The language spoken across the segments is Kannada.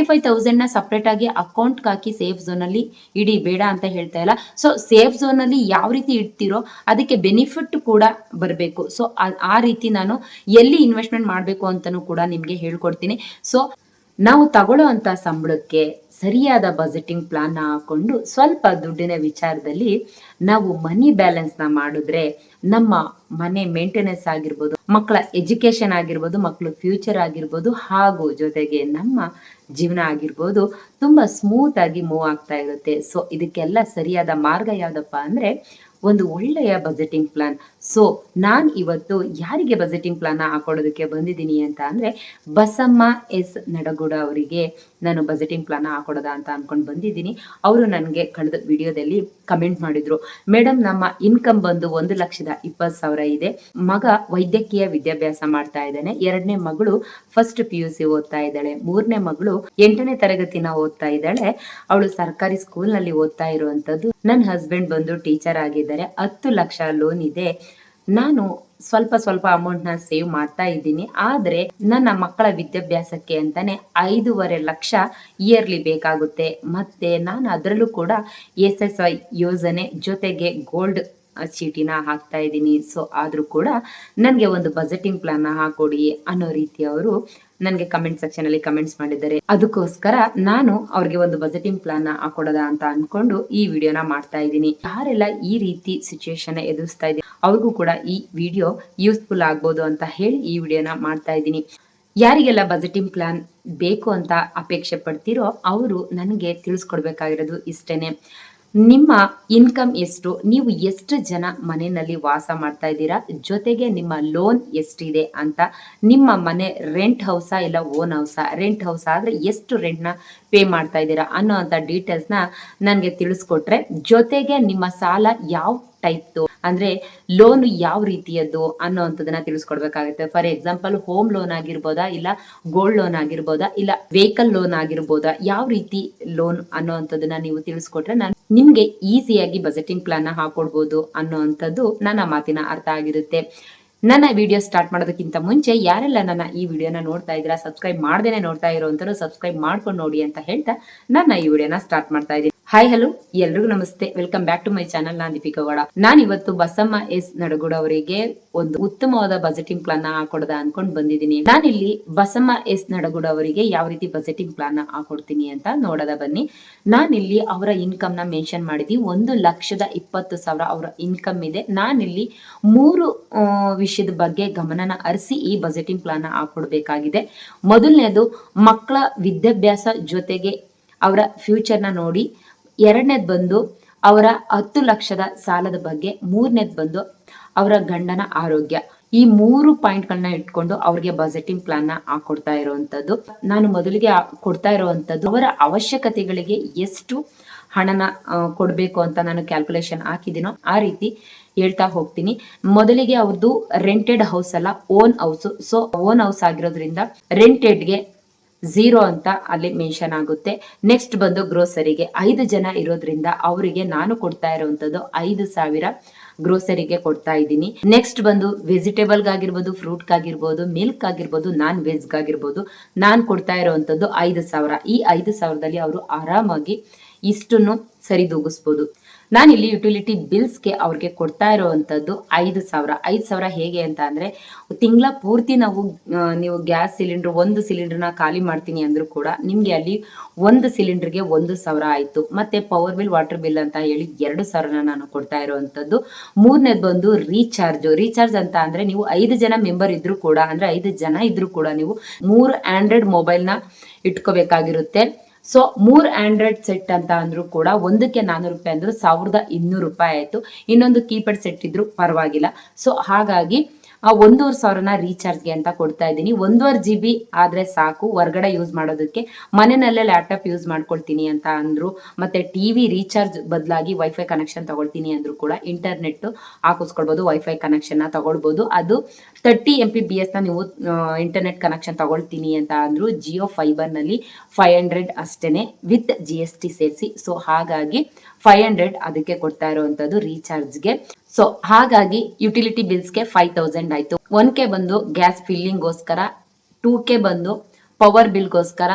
ತರ್ಟಿ ಫೈವ್ ಸಪ್ರೇಟ್ ಆಗಿ ಅಕೌಂಟ್ ಹಾಕಿ ಸೇಫ್ ಝೋನಲ್ಲಿ ಇಡಿ, ಬೇಡ ಅಂತ ಹೇಳ್ತಾ ಇಲ್ಲ. ಸೊ ಸೇಫ್ ಝೋನಲ್ಲಿ ಯಾವ ರೀತಿ ಇಡ್ತೀರೋ ಅದಕ್ಕೆ ಬೆನಿಫಿಟ್ ಕೂಡ ಬರಬೇಕು. ಸೊ ಆ ರೀತಿ ನಾನು ಎಲ್ಲಿ ಇನ್ವೆಸ್ಟ್ಮೆಂಟ್ ಮಾಡಬೇಕು ಅಂತಲೂ ಕೂಡ ನಿಮಗೆ ಹೇಳ್ಕೊಡ್ತೀನಿ. ಸೊ ನಾವು ತಗೊಳ್ಳೋ ಅಂತ ಸಂಬಳಕ್ಕೆ ಸರಿಯಾದ ಬಜೆಟಿಂಗ್ ಪ್ಲಾನ್ ಹಾಕೊಂಡು ಸ್ವಲ್ಪ ದುಡ್ಡಿನ ವಿಚಾರದಲ್ಲಿ ನಾವು ಮನಿ ಬ್ಯಾಲೆನ್ಸ್ನ ಮಾಡಿದ್ರೆ ನಮ್ಮ ಮನೆ ಮೇಂಟೆನೆನ್ಸ್ ಆಗಿರ್ಬೋದು, ಮಕ್ಕಳ ಎಜುಕೇಶನ್ ಆಗಿರ್ಬೋದು, ಮಕ್ಕಳ ಫ್ಯೂಚರ್ ಆಗಿರ್ಬೋದು, ಹಾಗೂ ಜೊತೆಗೆ ನಮ್ಮ ಜೀವನ ಆಗಿರ್ಬೋದು ತುಂಬ ಸ್ಮೂತ್ ಆಗಿ ಮೂವ್ ಆಗ್ತಾ ಇರುತ್ತೆ. ಸೊ ಇದಕ್ಕೆಲ್ಲ ಸರಿಯಾದ ಮಾರ್ಗ ಯಾವುದಪ್ಪ ಅಂದರೆ ಒಂದು ಒಳ್ಳೆಯ ಬಜೆಟಿಂಗ್ ಪ್ಲಾನ್ ಸೊ ನಾನು ಇವತ್ತು ಯಾರಿಗೆ ಬಜೆಟಿಂಗ್ ಪ್ಲಾನ್ ಹಾಕೊಳ್ಳೋದಕ್ಕೆ ಬಂದಿದ್ದೀನಿ ಅಂತ ಅಂದರೆ, ಬಸಮ್ಮ ಎಸ್ ನಡಗೂಡ ಅವರಿಗೆ ನಾನು ಬಜೆಟಿಂಗ್ ಪ್ಲಾನ್ ಹಾಕೊಡೋದ ಅಂತ ಅಂದ್ಕೊಂಡು ಬಂದಿದ್ದೀನಿ. ಅವರು ನನಗೆ ಕಳೆದ ವಿಡಿಯೋದಲ್ಲಿ ಕಮೆಂಟ್ ಮಾಡಿದ್ರು. ಮೇಡಮ್ ನಮ್ಮ ಇನ್ಕಮ್ ಬಂದು ಒಂದು ಲಕ್ಷದ ಇಪ್ಪತ್ತು ಸಾವಿರ ಇದೆ. ಮಗ ವೈದ್ಯಕೀಯ ವಿದ್ಯಾಭ್ಯಾಸ ಮಾಡ್ತಾ ಇದ್ದಾನೆ. ಎರಡನೇ ಮಗಳು ಫಸ್ಟ್ ಪಿ ಯು ಸಿ ಓದ್ತಾ ಇದ್ದಾಳೆ. ಮೂರನೇ ಮಗಳು ಎಂಟನೇ ತರಗತಿನ ಓದ್ತಾ ಇದ್ದಾಳೆ. ಅವಳು ಸರ್ಕಾರಿ ಸ್ಕೂಲ್ನಲ್ಲಿ ಓದ್ತಾ ಇರುವಂತದ್ದು. ನನ್ನ ಹಸ್ಬೆಂಡ್ ಬಂದು ಟೀಚರ್ ಆಗಿದ್ದಾರೆ. ಹತ್ತು ಲಕ್ಷ ಲೋನ್ ಇದೆ. ನಾನು ಸ್ವಲ್ಪ ಸ್ವಲ್ಪ ಅಮೌಂಟ್ನ ಸೇವ್ ಮಾಡ್ತಾ ಇದ್ದೀನಿ. ಆದ್ರೆ ನನ್ನ ಮಕ್ಕಳ ವಿದ್ಯಾಭ್ಯಾಸಕ್ಕೆ ಅಂತಾನೆ ಐದೂವರೆ ಲಕ್ಷ ಇಯರ್ಲಿ ಬೇಕಾಗುತ್ತೆ. ಮತ್ತೆ ನಾನು ಅದರಲ್ಲೂ ಕೂಡ ಎಸ್ ಎಸ್ ಐ ಯೋಜನೆ ಜೊತೆಗೆ ಗೋಲ್ಡ್ ಚೀಟಿನ ಹಾಕ್ತಾ ಇದ್ದೀನಿ. ಸೊ ಆದರೂ ಕೂಡ ನನಗೆ ಒಂದು ಬಜೆಟಿಂಗ್ ಪ್ಲಾನ್ ಹಾಕೊಡಿ ಅನ್ನೋ ರೀತಿ ಅವರು ನನಗೆ ಕಮೆಂಟ್ ಸೆಕ್ಷನ್ ಅಲ್ಲಿ ಕಮೆಂಟ್ಸ್ ಮಾಡಿದ್ದಾರೆ. ಅದಕ್ಕೋಸ್ಕರ ನಾನು ಅವ್ರಿಗೆ ಒಂದು ಬಜೆಟಿಂಗ್ ಪ್ಲಾನ್ ಹಾಕೊಡೋದ ಅಂತ ಅನ್ಕೊಂಡು ಈ ವಿಡಿಯೋನ ಮಾಡ್ತಾ ಇದ್ದೀನಿ. ಯಾರೆಲ್ಲ ಈ ರೀತಿ ಸಿಚುಯೇಷನ್ ಎದುರಿಸ್ತಾ ಇದ್ದೀನಿ ಅವ್ರಿಗೂ ಕೂಡ ಈ ವಿಡಿಯೋ ಯೂಸ್ಫುಲ್ ಆಗ್ಬೋದು ಅಂತ ಹೇಳಿ ಈ ವಿಡಿಯೋನ ಮಾಡ್ತಾ ಇದ್ದೀನಿ. ಯಾರಿಗೆಲ್ಲ ಬಜೆಟಿಂಗ್ ಪ್ಲಾನ್ ಬೇಕು ಅಂತ ಅಪೇಕ್ಷೆ ಪಡ್ತೀರೋ, ಅವರು ನನಗೆ ತಿಳಿಸ್ಕೊಡ್ಬೇಕಾಗಿರೋದು ಇಷ್ಟೇನೆ. ನಿಮ್ಮ ಇನ್ಕಮ್ ಎಷ್ಟು? ನೀವು ಎಷ್ಟು ಜನ ಮನೆಯಲ್ಲಿ ವಾಸ ಮಾಡ್ತಾ ಇದ್ದೀರಾ? ಜೊತೆಗೆ ನಿಮ್ಮ ಲೋನ್ ಎಷ್ಟಿದೆ ಅಂತ. ನಿಮ್ಮ ಮನೆ ರೆಂಟ್ ಹೌಸಾ ಇಲ್ಲ ಓನ್ ಹೌಸಾ ರೆಂಟ್ ಹೌಸ್ ಆದರೆ ಎಷ್ಟು ರೆಂಟ್ನ ಪೇ ಮಾಡ್ತಾ ಇದ್ದೀರಾ ಅನ್ನೋ ಅಂಥ ಡೀಟೇಲ್ಸ್ನ ನನಗೆ ತಿಳಿಸ್ಕೊಟ್ರೆ, ಜೊತೆಗೆ ನಿಮ್ಮ ಸಾಲ ಯಾವ ಟೈಪ್ದು ಅಂದ್ರೆ ಲೋನ್ ಯಾವ ರೀತಿಯದ್ದು ಅನ್ನೋ ಅಂತದನ್ನ ತಿಳಿಸ್ಕೊಡ್ಬೇಕಾಗುತ್ತೆ. ಫಾರ್ ಎಕ್ಸಾಂಪಲ್ ಹೋಮ್ ಲೋನ್ ಆಗಿರ್ಬೋದಾ, ಇಲ್ಲ ಗೋಲ್ಡ್ ಲೋನ್ ಆಗಿರ್ಬೋದಾ, ಇಲ್ಲ ವೆಹಿಕಲ್ ಲೋನ್ ಆಗಿರ್ಬೋದಾ, ಯಾವ ರೀತಿ ಲೋನ್ ಅನ್ನೋ ಅಂತದನ್ನ ನೀವು ತಿಳಿಸ್ಕೊಟ್ರೆ ನಾನು ನಿಮ್ಗೆ ಈಸಿಯಾಗಿ ಬಜೆಟಿಂಗ್ ಪ್ಲಾನ್ನ ಹಾಕೊಡ್ಬೋದು ಅನ್ನೋ ಅಂಥದ್ದು ನನ್ನ ಮಾತಿನ ಅರ್ಥ ಆಗಿರುತ್ತೆ. ನನ್ನ ವಿಡಿಯೋ ಸ್ಟಾರ್ಟ್ ಮಾಡೋದಕ್ಕಿಂತ ಮುಂಚೆ ಯಾರೆಲ್ಲ ನನ್ನ ಈ ವಿಡಿಯೋನ ನೋಡ್ತಾ ಇದ್ದೀರಾ ಸಬ್ಸ್ಕ್ರೈಬ್ ಮಾಡ್ದೇನೆ ನೋಡ್ತಾ ಇರೋ ಸಬ್ಸ್ಕ್ರೈಬ್ ಮಾಡ್ಕೊಂಡು ನೋಡಿ ಅಂತ ಹೇಳ್ತಾ ನನ್ನ ಈ ವಿಡಿಯೋನ ಸ್ಟಾರ್ಟ್ ಮಾಡ್ತಾ ಇದ್ದೀನಿ. ಹಾಯ್ ಹಲೋ ಎಲ್ರಿಗೂ ನಮಸ್ತೆ. Welcome back to my channel ನಾನ್ ದೀಪಿಕಾ ಗೌಡ. ನಾನು ಇವತ್ತು ಬಸಮ್ಮ ಎಸ್ ನಡಗುಡ ಅವರಿಗೆ ಒಂದು ಉತ್ತಮವಾದ ಬಜೆಟಿಂಗ್ ಪ್ಲಾನ್ ಹಾಕೊಡದ ಅನ್ಕೊಂಡ್ ಬಂದಿದ್ದೀನಿ. ನಾನಿಲ್ಲಿ ಬಸಮ್ಮ ಎಸ್ ನಡಗುಡ ಅವರಿಗೆ ಯಾವ ರೀತಿ ಬಜೆಟಿಂಗ್ ಪ್ಲಾನ್ ಹಾಕೊಡ್ತೀನಿ ಅಂತ ನೋಡದ ಬನ್ನಿ. ನಾನಿಲ್ಲಿ ಅವರ ಇನ್ಕಮ್ನ ಮೆನ್ಷನ್ ಮಾಡಿದೀನಿ ಒಂದು ಲಕ್ಷದ ಇಪ್ಪತ್ತು ಸಾವಿರ ಅವರ ಇನ್ಕಮ್ ಇದೆ. ನಾನಿಲ್ಲಿ ಮೂರು ವಿಷಯದ ಬಗ್ಗೆ ಗಮನನ ಹರಿಸಿ ಈ ಬಜೆಟಿಂಗ್ ಪ್ಲಾನ್ ಹಾಕೊಡ್ಬೇಕಾಗಿದೆ. ಮೊದಲನೇದು ಮಕ್ಕಳ ವಿದ್ಯಾಭ್ಯಾಸ ಜೊತೆಗೆ ಅವರ ಫ್ಯೂಚರ್ನ ನೋಡಿ. ಎರಡನೇದು ಬಂದು ಅವರ ಹತ್ತು ಲಕ್ಷದ ಸಾಲದ ಬಗ್ಗೆ, ಮೂರನೇದು ಬಂದು ಅವರ ಗಂಡನ ಆರೋಗ್ಯ. ಈ ಮೂರು ಪಾಯಿಂಟ್ಗಳನ್ನ ಇಟ್ಕೊಂಡು ಅವ್ರಿಗೆ ಬಜೆಟಿಂಗ್ ಪ್ಲಾನ್ನ ಹಾಕೊಡ್ತಾ ಇರುವಂತದ್ದು ನಾನು ಮೊದಲಿಗೆ ಕೊಡ್ತಾ ಇರುವಂತದ್ದು ಅವರ ಅವಶ್ಯಕತೆಗಳಿಗೆ ಎಷ್ಟು ಹಣನ ಕೊಡಬೇಕು ಕೊಡ್ಬೇಕು ಅಂತ ನಾನು ಕ್ಯಾಲ್ಕುಲೇಷನ್ ಹಾಕಿದ್ದೀನೋ ಆ ರೀತಿ ಹೇಳ್ತಾ ಹೋಗ್ತೀನಿ. ಮೊದಲಿಗೆ ಅವ್ರದ್ದು ರೆಂಟೆಡ್ ಹೌಸ್ ಅಲ್ಲ own house so own house ಆಗಿರೋದ್ರಿಂದ ರೆಂಟೆಡ್ಗೆ ಝೀರೋ ಅಂತ ಅಲ್ಲಿ ಮೆನ್ಷನ್ ಆಗುತ್ತೆ. ನೆಕ್ಸ್ಟ್ ಬಂದು ಗ್ರೋಸರಿಗೆ ಐದು ಜನ ಇರೋದ್ರಿಂದ ಅವರಿಗೆ ನಾನು ಕೊಡ್ತಾ ಇರುವಂತದ್ದು ಐದು ಸಾವಿರ ಗ್ರೋಸರಿಗೆ ಕೊಡ್ತಾ ಇದ್ದೀನಿ. ನೆಕ್ಸ್ಟ್ ಬಂದು ವೆಜಿಟೇಬಲ್ ಆಗಿರ್ಬೋದು ಫ್ರೂಟ್ ಆಗಿರ್ಬೋದು ಮಿಲ್ಕ್ ಆಗಿರ್ಬೋದು ನಾನ್ ವೆಜ್ ಆಗಿರ್ಬೋದು ನಾನು ಕೊಡ್ತಾ ಇರುವಂತದ್ದು ಐದು ಸಾವಿರ. ಈ ಐದು ಸಾವಿರದಲ್ಲಿ ಅವರು ಆರಾಮಾಗಿ ಇಷ್ಟನ್ನು ಸರಿದೂಗಿಸ್ಬೋದು. ನಾನಿಲ್ಲಿ ಯುಟಿಲಿಟಿ ಬಿಲ್ಸ್ಗೆ ಅವ್ರಿಗೆ ಕೊಡ್ತಾ ಇರೋವಂಥದ್ದು ಐದು ಸಾವಿರ. ಐದು ಸಾವಿರ ಹೇಗೆ ಅಂತ ಅಂದರೆ, ತಿಂಗಳ ಪೂರ್ತಿ ನಾವು ನೀವು ಗ್ಯಾಸ್ ಸಿಲಿಂಡ್ರ್ ಒಂದು ಸಿಲಿಂಡ್ರನ್ನ ಖಾಲಿ ಮಾಡ್ತೀನಿ ಅಂದರೂ ಕೂಡ ನಿಮಗೆ ಅಲ್ಲಿ ಒಂದು ಸಿಲಿಂಡ್ರಿಗೆ ಒಂದು ಸಾವಿರ ಆಯಿತು. ಮತ್ತು ಪವರ್ ಬಿಲ್ ವಾಟರ್ ಬಿಲ್ ಅಂತ ಹೇಳಿ ಎರಡು ಸಾವಿರನ ನಾನು ಕೊಡ್ತಾ ಇರುವಂಥದ್ದು. ಮೂರನೇದು ಬಂದು ರೀಚಾರ್ಜು ರೀಚಾರ್ಜ್ ಅಂತ ಅಂದರೆ ನೀವು ಐದು ಜನ ಮೆಂಬರ್ ಇದ್ದರೂ ಕೂಡ, ಅಂದರೆ ಐದು ಜನ ಇದ್ದರೂ ಕೂಡ ನೀವು ಮೂರು ಆಂಡ್ರಾಯ್ಡ್ ಮೊಬೈಲ್ನ ಇಟ್ಕೋಬೇಕಾಗಿರುತ್ತೆ. ಸೊ ಮೂರ್ ಆಂಡ್ರಾಯ್ಡ್ ಸೆಟ್ ಅಂತ ಅಂದ್ರೂ ಕೂಡ ಒಂದಕ್ಕೆ ನಾನೂರು ರೂಪಾಯಿ ಅಂದ್ರೆ ಸಾವಿರದ ಇನ್ನೂರು ರೂಪಾಯಿ ಆಯ್ತು. ಇನ್ನೊಂದು ಕೀಪ್ಯಾಡ್ ಸೆಟ್ ಇದ್ರು ಪರವಾಗಿಲ್ಲ. ಸೊ ಹಾಗಾಗಿ ಆ ಒಂದೂವರೆ ಸಾವಿರನ ರೀಚಾರ್ಜ್ಗೆ ಅಂತ ಕೊಡ್ತಾ ಇದ್ದೀನಿ. ಒಂದೂವರೆ ಜಿ ಬಿ ಆದರೆ ಸಾಕು. ಹೊರ್ಗಡೆ ಯೂಸ್ ಮಾಡೋದಕ್ಕೆ ಮನೆಯಲ್ಲೇ ಲ್ಯಾಪ್ಟಾಪ್ ಯೂಸ್ ಮಾಡ್ಕೊಳ್ತೀನಿ ಅಂತ ಅಂದರು. ಮತ್ತು ಟಿ ವಿ ರೀಚಾರ್ಜ್ ಬದಲಾಗಿ ವೈಫೈ ಕನೆಕ್ಷನ್ ತಗೊಳ್ತೀನಿ ಅಂದರೂ ಕೂಡ ಇಂಟರ್ನೆಟ್ ಹಾಕಿಸ್ಕೊಳ್ಬೋದು ವೈಫೈ ಕನೆಕ್ಷನ್ನ ತಗೊಳ್ಬೋದು. ಅದು ತರ್ಟಿ ಎಂ ಪಿ ಬಿ ಎಸ್ನ ನೀವು ಇಂಟರ್ನೆಟ್ ಕನೆಕ್ಷನ್ ತಗೊಳ್ತೀನಿ ಅಂತ ಅಂದರು. ಜಿಯೋ ಫೈಬರ್ನಲ್ಲಿ ಫೈವ್ ಹಂಡ್ರೆಡ್ ಅಷ್ಟೇ ವಿತ್ ಜಿ ಎಸ್ ಟಿ ಸೇರಿಸಿ. ಸೊ ಹಾಗಾಗಿ ಫೈವ್ ಹಂಡ್ರೆಡ್ ಅದಕ್ಕೆ ಕೊಡ್ತಾ ಇರುವಂಥದ್ದು ರೀಚಾರ್ಜ್ಗೆ ಸೊ ಹಾಗಾಗಿ ಯುಟಿಲಿಟಿ ಬಿಲ್ಸ್ಗೆ ಫೈವ್ ತೌಸಂಡ್ ಆಯ್ತು. ಒನ್ ಕೆ ಬಂದು ಗ್ಯಾಸ್ ಫಿಲ್ಲಿಂಗ್ಗೋಸ್ಕರ ಟೂ ಕೆ ಬಂದು ಪವರ್ ಬಿಲ್ಗೋಸ್ಕರ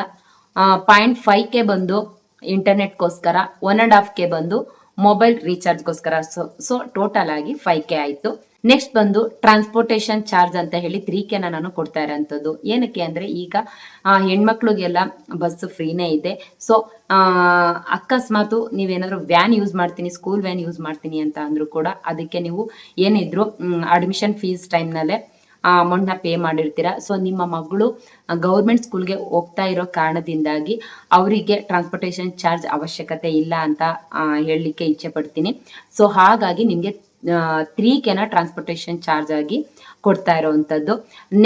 ಪಾಯಿಂಟ್ ಫೈವ್ ಕೆ ಬಂದು ಇಂಟರ್ನೆಟ್ಗೋಸ್ಕರ ಒನ್ ಆ್ಯಂಡ್ ಹಾಫ್ ಕೆ ಬಂದು ಮೊಬೈಲ್ ರೀಚಾರ್ಜ್ಗೋಸ್ಕರ ಸೊ ಸೊ ಟೋಟಲ್ ಆಗಿ ಫೈವ್ ಕೆ ಆಯಿತು. ನೆಕ್ಸ್ಟ್ ಬಂದು ಟ್ರಾನ್ಸ್ಪೋರ್ಟೇಷನ್ ಚಾರ್ಜ್ ಅಂತ ಹೇಳಿ ತ್ರೀ ಕೆನ ನಾನು ಕೊಡ್ತಾ ಇರೋಂಥದ್ದು. ಏನಕ್ಕೆ ಅಂದರೆ ಈಗ ಹೆಣ್ಮಕ್ಳಿಗೆಲ್ಲ ಬಸ್ ಫ್ರೀನೇ ಇದೆ. ಸೊ ಅಕಸ್ಮಾತು ನೀವೇನಾದರೂ ವ್ಯಾನ್ ಯೂಸ್ ಮಾಡ್ತೀನಿ ಸ್ಕೂಲ್ ವ್ಯಾನ್ ಯೂಸ್ ಮಾಡ್ತೀನಿ ಅಂತ ಅಂದರೂ ಕೂಡ ಅದಕ್ಕೆ ನೀವು ಏನಿದ್ರು ಅಡ್ಮಿಷನ್ ಫೀಸ್ ಟೈಮ್ನಲ್ಲೇ ಆ, ಅಮೌಂಟ್ನ ಪೇ ಮಾಡಿರ್ತೀರ. ಸೊ ನಿಮ್ಮ ಮಗಳು ಗೌರ್ಮೆಂಟ್ ಸ್ಕೂಲ್ಗೆ ಹೋಗ್ತಾ ಇರೋ ಕಾರಣದಿಂದಾಗಿ ಅವರಿಗೆ ಟ್ರಾನ್ಸ್ಪೋರ್ಟೇಷನ್ ಚಾರ್ಜ್ ಅವಶ್ಯಕತೆ ಇಲ್ಲ ಅಂತ ಹೇಳಲಿಕ್ಕೆ ಇಚ್ಛೆ ಪಡ್ತೀನಿ. ಸೊ ಹಾಗಾಗಿ ನಿಮಗೆ ತ್ರೀ ಕೆನ ಟ್ರಾನ್ಸ್ಪೋರ್ಟೇಷನ್ ಚಾರ್ಜ್ ಆಗಿ ಕೊಡ್ತಾ ಇರೋವಂಥದ್ದು.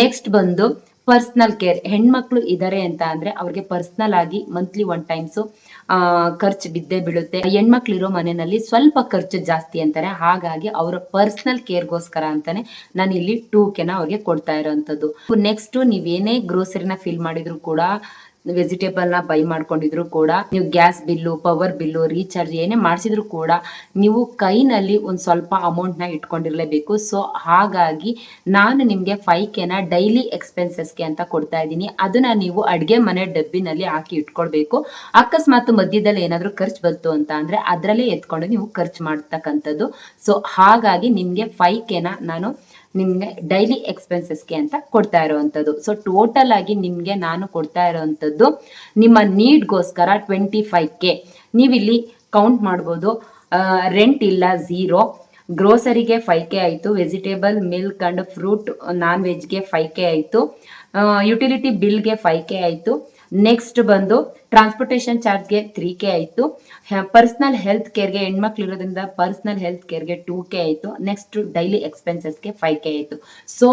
ನೆಕ್ಸ್ಟ್ ಬಂದು ಪರ್ಸ್ನಲ್ ಕೇರ್ ಹೆಣ್ಮಕ್ಳು ಇದ್ದಾರೆ ಅಂತ ಅಂದ್ರೆ ಅವ್ರಿಗೆ ಪರ್ಸ್ನಲ್ ಆಗಿ ಮಂತ್ಲಿ ಒನ್ ಟೈಮ್ಸು ಖರ್ಚು ಬಿದ್ದೇ ಬೀಳುತ್ತೆ. ಹೆಣ್ಮಕ್ಳು ಇರೋ ಮನೆಯಲ್ಲಿ ಸ್ವಲ್ಪ ಖರ್ಚು ಜಾಸ್ತಿ ಅಂತಾರೆ. ಹಾಗಾಗಿ ಅವರ ಪರ್ಸ್ನಲ್ ಕೇರ್ಗೋಸ್ಕರ ಅಂತಾನೆ ನಾನು ಇಲ್ಲಿ ಟೂ ಕೆನ ಅವ್ರಿಗೆ ಕೊಡ್ತಾ ಇರೋವಂಥದ್ದು. ನೆಕ್ಸ್ಟ್ ನೀವೇನೇ ಗ್ರೋಸರಿನ ಫಿಲ್ ಮಾಡಿದ್ರು ಕೂಡ ವೆಜಿಟೇಬಲ್ನ ಬೈ ಮಾಡ್ಕೊಂಡಿದ್ರು ಕೂಡ. ನೀವು gas bill power bill recharge ಏನೇ ಮಾಡಿಸಿದ್ರು ಕೂಡ ನೀವು ಕೈನಲ್ಲಿ ಒಂದು ಸ್ವಲ್ಪ ಅಮೌಂಟ್ನ ಇಟ್ಕೊಂಡಿರಲೇಬೇಕು. ಸೊ ಹಾಗಾಗಿ ನಾನು ನಿಮಗೆ ಫೈವ್ ಕೆನ ಡೈಲಿ ಎಕ್ಸ್ಪೆನ್ಸಸ್ಗೆ ಅಂತ ಕೊಡ್ತಾ ಇದ್ದೀನಿ. ಅದನ್ನ ನೀವು ಅಡುಗೆ ಮನೆ ಡಬ್ಬಿನಲ್ಲಿ ಹಾಕಿ ಇಟ್ಕೊಳ್ಬೇಕು. ಅಕಸ್ಮಾತ್ ಮಧ್ಯದಲ್ಲಿ ಏನಾದರೂ ಖರ್ಚು ಬಂತು ಅಂತ ಅಂದ್ರೆ ಅದರಲ್ಲೇ ಎತ್ಕೊಂಡು ನೀವು ಖರ್ಚು ಮಾಡ್ತಕ್ಕಂಥದ್ದು. ಸೊ ಹಾಗಾಗಿ ನಿಮಗೆ ಫೈವ್ ಕೆನ ನಾನು ನಿಮಗೆ ಡೈಲಿ ಎಕ್ಸ್ಪೆನ್ಸಸ್ಗೆ ಅಂತ ಕೊಡ್ತಾ ಇರುವಂಥದ್ದು ಸೊ ಟೋಟಲ್ ಆಗಿ ನಿಮಗೆ ನಾನು ಕೊಡ್ತಾ ಇರುವಂಥದ್ದು ನಿಮ್ಮ ನೀಡ್ಗೋಸ್ಕರ ಟ್ವೆಂಟಿ ಫೈವ್ ಕೆ ನೀವಿಲ್ಲಿ ಕೌಂಟ್ ಮಾಡ್ಬೋದು. ರೆಂಟ್ ಇಲ್ಲ ಝೀರೋ ಗ್ರೋಸರಿಗೆ ಫೈವ್ ಕೆ ಆಯಿತು. Vegetable milk and fruit non ವೆಜ್ಗೆ five K ಆಯಿತು. ಯುಟಿಲಿಟಿ ಬಿಲ್ಗೆ ಫೈವ್ ಕೆ ಆಯಿತು. ನೆಕ್ಸ್ಟ್ ಬಂದು ಟ್ರಾನ್ಸ್ಪೋರ್ಟೇಷನ್ ಚಾರ್ಜ್ಗೆ ತ್ರೀ ಕೆ ಆಯಿತು. ಪರ್ಸ್ನಲ್ ಹೆಲ್ತ್ ಕೇರ್ಗೆ ಹೆಣ್ಮಕ್ಳು ಇರೋದ್ರಿಂದ ಪರ್ಸ್ನಲ್ ಹೆಲ್ತ್ ಕೇರ್ಗೆ ಟೂ ಕೆ ಆಯಿತು. ನೆಕ್ಸ್ಟ್ ಡೈಲಿ ಎಕ್ಸ್ಪೆನ್ಸಸ್ಗೆ ಫೈವ್ ಕೆ ಆಯಿತು. ಸೊ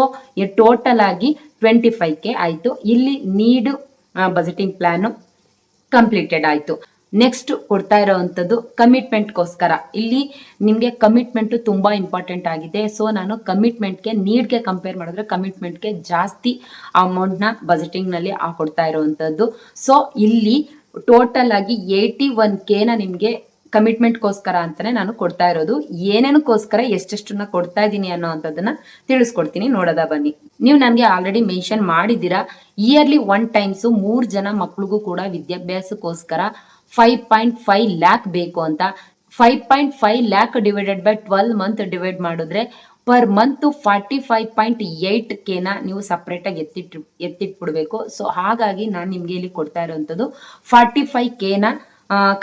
ಟೋಟಲ್ ಆಗಿ ಟ್ವೆಂಟಿ ಫೈವ್ ಕೆ ಆಯಿತು. ಇಲ್ಲಿ ನೀಡು ಬಜೆಟಿಂಗ್ ಪ್ಲಾನು ಕಂಪ್ಲೀಟೆಡ್ ಆಯಿತು. ನೆಕ್ಸ್ಟ್ ಕೊಡ್ತಾ ಇರೋವಂಥದ್ದು ಕಮಿಟ್ಮೆಂಟ್ಗೋಸ್ಕರ ಇಲ್ಲಿ ನಿಮಗೆ ಕಮಿಟ್ಮೆಂಟು ತುಂಬ ಇಂಪಾರ್ಟೆಂಟ್ ಆಗಿದೆ. ಸೊ ನಾನು ಕಮಿಟ್ಮೆಂಟ್ಗೆ ನೀಡ್ಗೆ ಕಂಪೇರ್ ಮಾಡಿದ್ರೆ ಕಮಿಟ್ಮೆಂಟ್ಗೆ ಜಾಸ್ತಿ ಅಮೌಂಟ್ನ ಬಜೆಟಿಂಗ್ನಲ್ಲಿ ಕೊಡ್ತಾ ಇರೋವಂಥದ್ದು. ಸೊ ಇಲ್ಲಿ ಟೋಟಲ್ ಆಗಿ ಏಯ್ಟಿ ಒನ್ ಕೆನ ನಿಮಗೆ ಕಮಿಟ್ಮೆಂಟ್ಗೋಸ್ಕರ ಅಂತಾನೆ ನಾನು ಕೊಡ್ತಾ ಇರೋದು. ಏನೇನಕ್ಕೋಸ್ಕರ ಎಷ್ಟೆಷ್ಟನ್ನ ಕೊಡ್ತಾ ಇದ್ದೀನಿ ಅನ್ನೋ ಅಂತದನ್ನ ತಿಳಿಸ್ಕೊಡ್ತೀನಿ. ನೋಡೋದ ಬನ್ನಿ. ನೀವು ನನಗೆ ಆಲ್ರೆಡಿ ಮೆನ್ಷನ್ ಮಾಡಿದ್ದೀರಾ. ಇಯರ್ಲಿ ಒನ್ ಟೈಮ್ಸು ಮೂರು ಜನ ಮಕ್ಳಿಗೂ ಕೂಡ ವಿದ್ಯಾಭ್ಯಾಸಕ್ಕೋಸ್ಕರ ಫೈವ್ ಪಾಯಿಂಟ್ ಫೈವ್ ಲ್ಯಾಕ್ ಬೇಕು ಅಂತ. Five point five lakh divided by twelve month divide ಮಾಡಿದ್ರೆ per month forty five point eight ಕೆನ ನೀವು ಸಪ್ರೇಟಾಗಿ ಎತ್ತಿಟ್ಟು ಎತ್ತಿಟ್ಬಿಡ್ಬೇಕು. ಸೊ ಹಾಗಾಗಿ ನಾನು ನಿಮಗೆ ಇಲ್ಲಿ ಕೊಡ್ತಾ ಇರೋವಂಥದ್ದು ಫಾರ್ಟಿ ಫೈವ್ ಕೆನ